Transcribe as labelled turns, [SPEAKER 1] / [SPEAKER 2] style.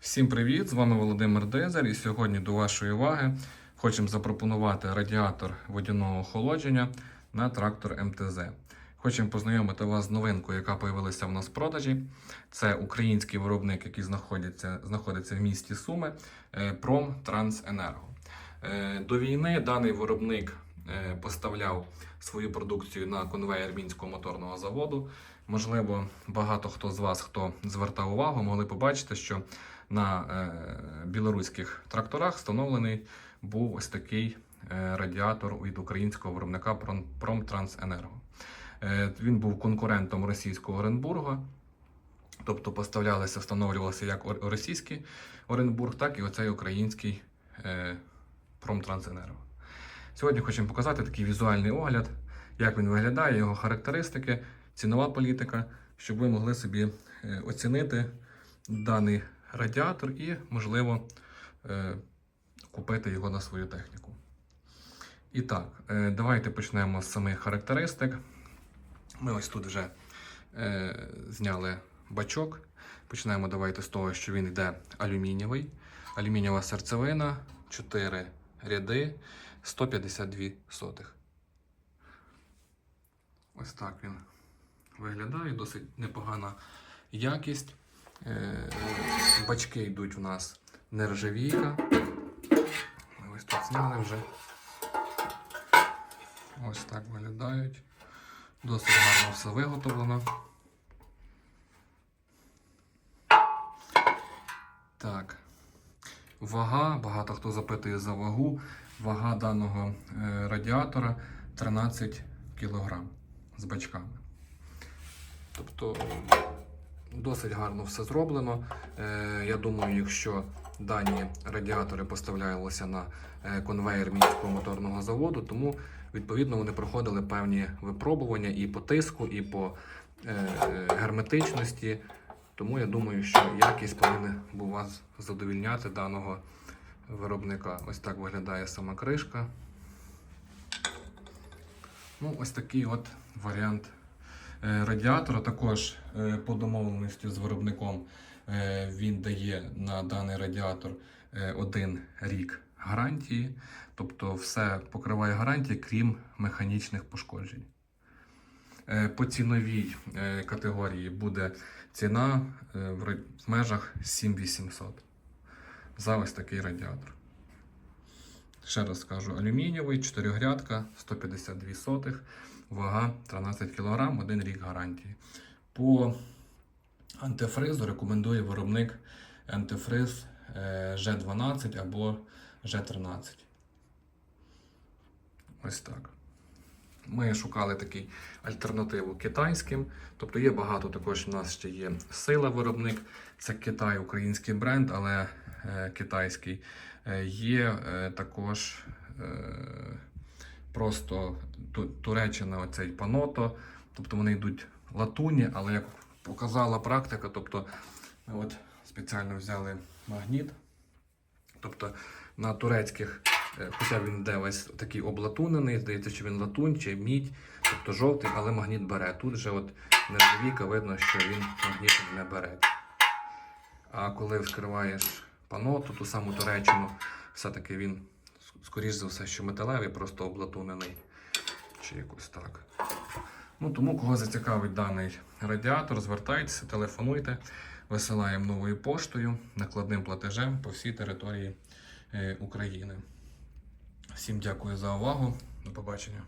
[SPEAKER 1] Всім привіт! З вами Володимир Дезер. І сьогодні до вашої уваги хочемо запропонувати радіатор водяного охолодження на трактор МТЗ. Хочемо познайомити вас з новинкою, яка з'явилася в нас в продажі. Це український виробник, який знаходиться, знаходиться в місті Суми, е, Промтрансенерго. Е, До війни даний виробник е, поставляв свою продукцію на конвейер Мінського моторного заводу. Можливо, багато хто з вас, хто звертав увагу, могли побачити, що на е, білоруських тракторах встановлений був ось такий е, радіатор від українського виробника Промтрансенерго. Е, Він був конкурентом російського Оренбурга, тобто поставлялися, встановлювалися як російський Оренбург, так і оцей український Промтрансенерго. Сьогодні хочемо показати такий візуальний огляд, як він виглядає, його характеристики, цінова політика, щоб ви могли собі оцінити даний радіатор і, можливо, е, купити його на свою техніку. І так, е, давайте почнемо з самих характеристик. Ми ось тут вже е, зняли бачок. Почнемо давайте з того, що він йде алюмінієвий. Алюмінієва серцевина, 4 ряди, 152 сотих. Ось так він виглядає, досить непогана якість. Е, Бачки йдуть у нас нержавійка. Ми ось тут зняли вже. Ось так виглядають. Досить гарно все виготовлено. Так. Вага, багато хто запитує за вагу. Вага даного е, радіатора 13 кг з бачками. Тобто досить гарно все зроблено. Е, я думаю, якщо дані радіатори поставлялися на е, конвейер Мінського моторного заводу, тому відповідно вони проходили певні випробування і по тиску, і по е, герметичності. Тому я думаю, що якість повинна був вас задовільняти даного виробника. Ось так виглядає сама кришка. Ну, ось такий от варіант радіатора. Також е, по домовленості з виробником е, він дає на даний радіатор е, один рік гарантії. Тобто все покриває гарантії, крім механічних пошкоджень. Е, По ціновій е, категорії буде ціна е, в межах 7800 за ось такий радіатор. Ще раз скажу: алюмінієвий, 4 грядка, 152 сотих, вага 13 кг, один рік гарантії. По антифризу рекомендує виробник антифриз е, G12 або G13. Ось так. Ми шукали такий альтернативу китайським. Тобто є багато також у нас ще є сила виробник. Це Китай, український бренд, але е, китайський. Е, є е, також е, просто Туреччина, оцей паното. Тобто вони йдуть латуні, але як показала практика, тобто ми от спеціально взяли магніт. Тобто на турецьких, е, хоча він йде весь такий облатунений, здається, що він латунь чи мідь, тобто жовтий, але магніт бере. Тут же от нержавійка видно, що він магнітом не бере. А коли вскриваєш паноту, ту саму Туреччину, все-таки він, скоріш за все, що металевий, просто облатунений. Чи якось так. Ну, тому, кого зацікавить даний радіатор, звертайтеся, телефонуйте, висилаємо новою поштою, накладним платежем по всій території е, України. Всім дякую за увагу. До побачення.